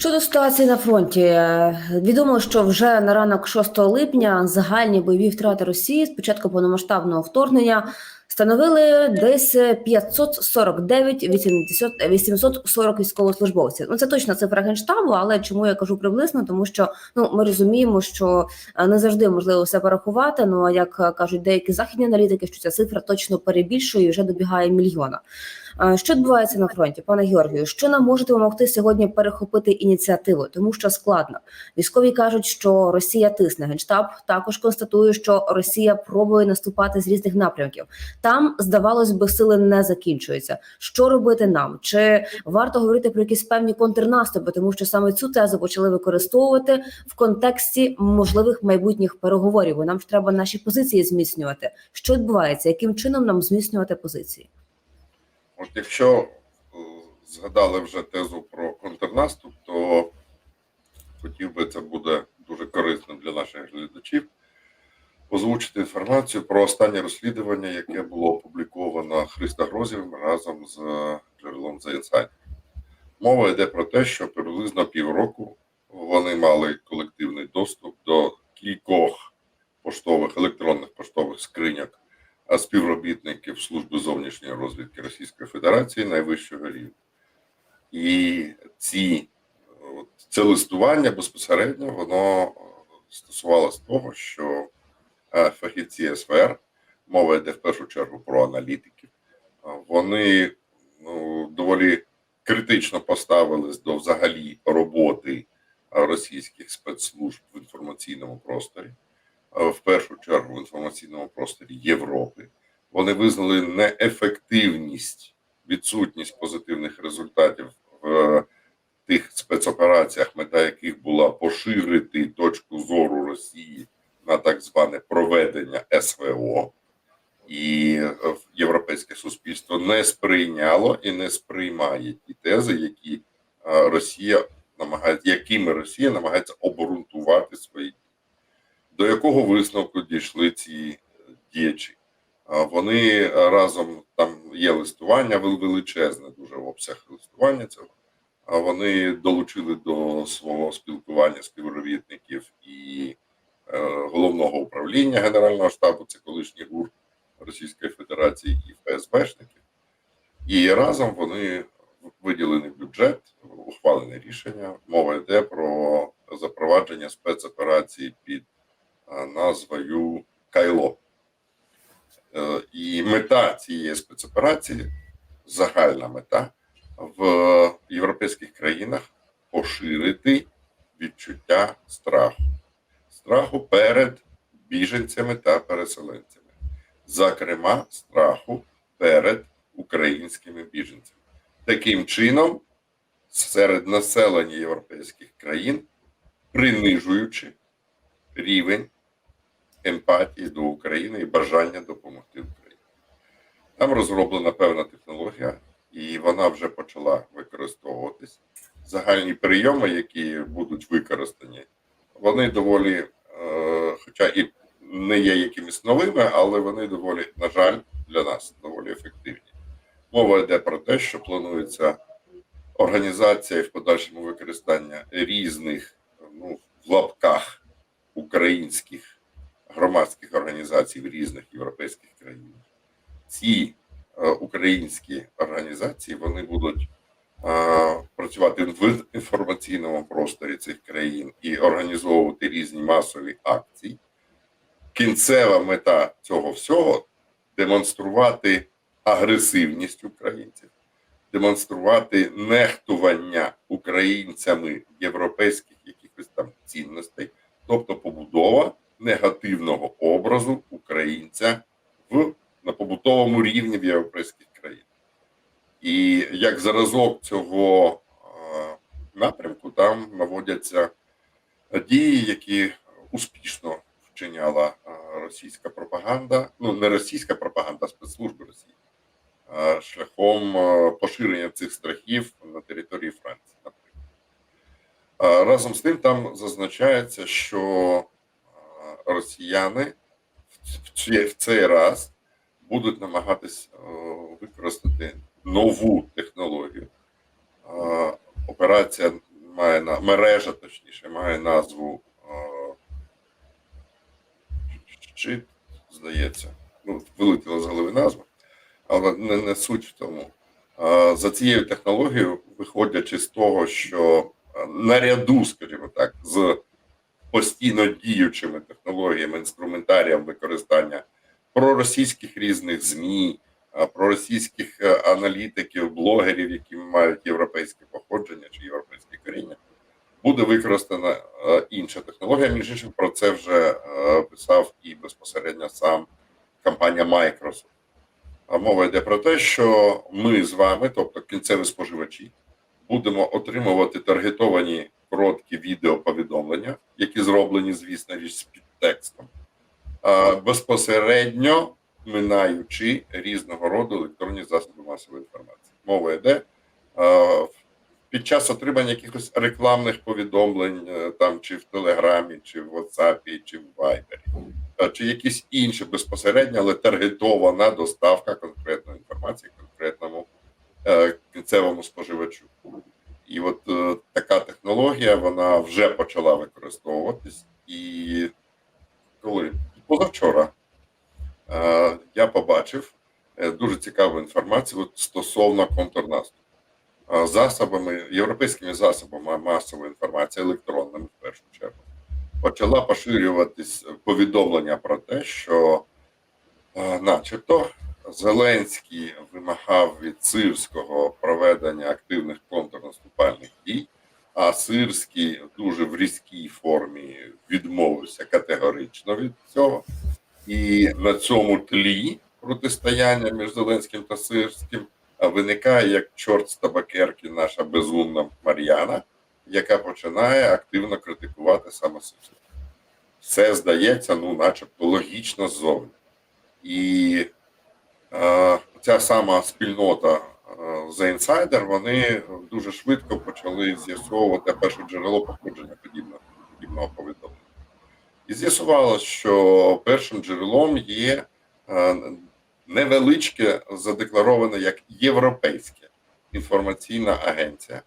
Щодо ситуації на фронті, е, відомо, що вже на ранок 6 липня загальні бойові втрати Росії з початку повномасштабного вторгнення становили десь 549 80 840 військовослужбовців. Ну це точна цифра генштабу, але чому я кажу приблизно? Тому що ну ми розуміємо, що е, не завжди можливо все порахувати. Ну а як кажуть деякі західні аналітики, що ця цифра точно перебільшує і вже добігає мільйона. Що відбувається на фронті, пане Георгію? Що нам може допомогти сьогодні перехопити ініціативу, тому що складно. Військові кажуть, що Росія тисне. Генштаб також констатує, що Росія пробує наступати з різних напрямків. Там здавалось би, сили не закінчуються. Що робити нам? Чи варто говорити про якісь певні контрнаступи, тому що саме цю тезу почали використовувати в контексті можливих майбутніх переговорів? Бо нам ж треба наші позиції зміцнювати. Що відбувається? Яким чином нам зміцнювати позиції? От якщо е, згадали вже тезу про контрнаступ, то хотів би це буде дуже корисно для наших глядачів. Озвучити інформацію про останнє розслідування, яке було опубліковано Христа Грозєвим разом з е, джерелом The. Мова йде про те, що приблизно півроку вони мали колективний доступ до кількох поштових електронних поштових скриньок співробітників Служби зовнішньої розвідки Російської Федерації найвищого рівня. І ці, це листування безпосередньо воно е, стосувалося того, що е, фахівці СВР, мова йде в першу чергу про аналітиків, вони ну, доволі критично поставились до взагалі роботи російських спецслужб в інформаційному просторі в першу чергу в інформаційному просторі Європи. Вони визнали неефективність, відсутність позитивних результатів в тих спецопераціях, мета яких була поширити точку зору Росії на так зване проведення СВО. І е, європейське суспільство не сприйняло і не сприймає ті тези, які е, Росія намагається, якими Росія намагається обґрунтувати свої до якого висновку дійшли ці діячі. Вони разом там є листування, величезне дуже обсяг листування цього. А вони долучили до свого спілкування співробітників і е, головного управління Генерального штабу, це колишній ГУР Російської Федерації і ФСБшників. І разом вони виділений бюджет, ухвалене рішення. Мова йде про запровадження спецоперації під назвою Кайло. Е, І мета цієї спецоперації, загальна мета в європейських країнах поширити відчуття страху, страху перед біженцями та переселенцями, зокрема, страху перед українськими біженцями. Таким чином, серед населення європейських країн, принижуючи рівень емпатії до України і бажання допомогти Україні. Там розроблена певна технологія, і вона вже почала використовуватись. Загальні прийоми, які будуть використані, вони доволі, е, хоча і не є якимись новими, але вони доволі, на жаль, для нас доволі ефективні. Мова йде про те, що планується організація і в подальшому використання різних, ну, в лапках українських громадських організацій в різних європейських країнах. Ці е, українські організації вони будуть е, працювати в інформаційному просторі цих країн і організовувати різні масові акції. Кінцева мета цього всього демонструвати агресивність українців, демонструвати нехтування українцями європейських якихось там цінностей, тобто побудова негативного образу українця в на побутовому рівні в європейських країнах. І як зразок цього напрямку там наводяться дії, які успішно вчиняла російська пропаганда, ну не російська пропаганда, а спецслужби Росії, шляхом поширення цих страхів на території Франції, наприклад. Разом з тим, там зазначається, що росіяни в цей раз будуть намагатись е, використати нову технологію. Е, Операція має на мережа, точніше, має назву е, щит, здається. Ну, вилетіла з голови назва, але не, не суть в тому. За цією технологією, виходячи з того, що наряду, скажімо так, з постійно діючими технологіями, інструментарієм використання проросійських різних ЗМІ, а, проросійських е, аналітиків, блогерів, які мають європейське походження чи європейське коріння, буде використана е, інша технологія. Між іншим, про це вже е, писав і безпосередньо сам компанія Microsoft. А мова йде про те, що ми з вами, тобто кінцеві споживачі, будемо отримувати таргетовані короткі відеоповідомлення, які зроблені, звісно, річ з підтекстом, безпосередньо минаючи різного роду електронні засоби масової інформації. Мова йде під час отримання якихось рекламних повідомлень, е, там чи в Телеграмі, чи в WhatsApp, чи в Viber, чи якісь інші безпосередньо, але таргетована доставка конкретної інформації конкретному е, кінцевому споживачу. І от е, така технологія вона вже почала використовуватись. І коли позавчора е, я побачив е, дуже цікаву інформацію от стосовно контрнаступу. Е, засобами, європейськими засобами масової інформації, електронними в першу чергу, почала поширюватись повідомлення про те, що, е, начебто, Зеленський вимагав від Сирського проведення активних контрнаступальних дій, а Сирський дуже в різкій формі відмовився категорично від цього. І на цьому тлі протистояння між Зеленським та Сирським виникає як чорт з табакерки наша безумна Мар'яна, яка починає активно критикувати саме Сирського. Все здається, ну, начебто, логічно ззовні. І ця сама спільнота е, The Insider, вони дуже швидко почали з'ясовувати перше джерело походження подібного, повідомлення. І з'ясувалося, що першим джерелом є е, невеличке, задеклароване як Європейська інформаційна агенція,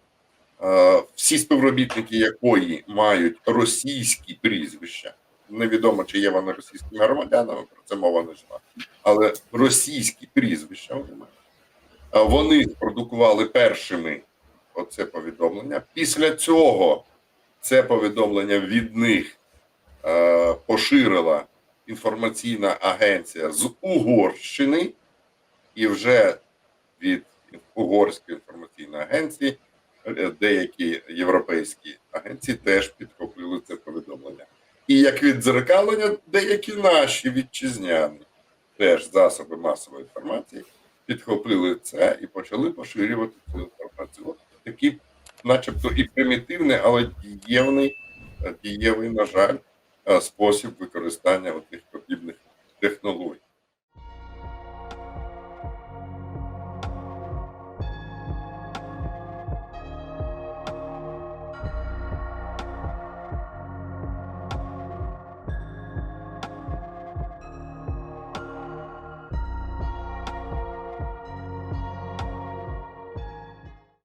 е, всі співробітники якої мають російські прізвища. Невідомо, чи є вони російськими громадянами, про це мова не йшла. Але російські прізвища вони мають. Вони продукували першими оце повідомлення. Після цього це повідомлення від них е, поширила інформаційна агенція з Угорщини, і вже від Угорської інформаційної агенції е, деякі європейські агенції теж підхопили це повідомлення. І як віддзеркалення, деякі наші вітчизняні теж засоби масової інформації підхопили це і почали поширювати цю інформацію. От такий, начебто, і примітивний, але дієвний, дієвий, на жаль, е, спосіб використання тих подібних технологій.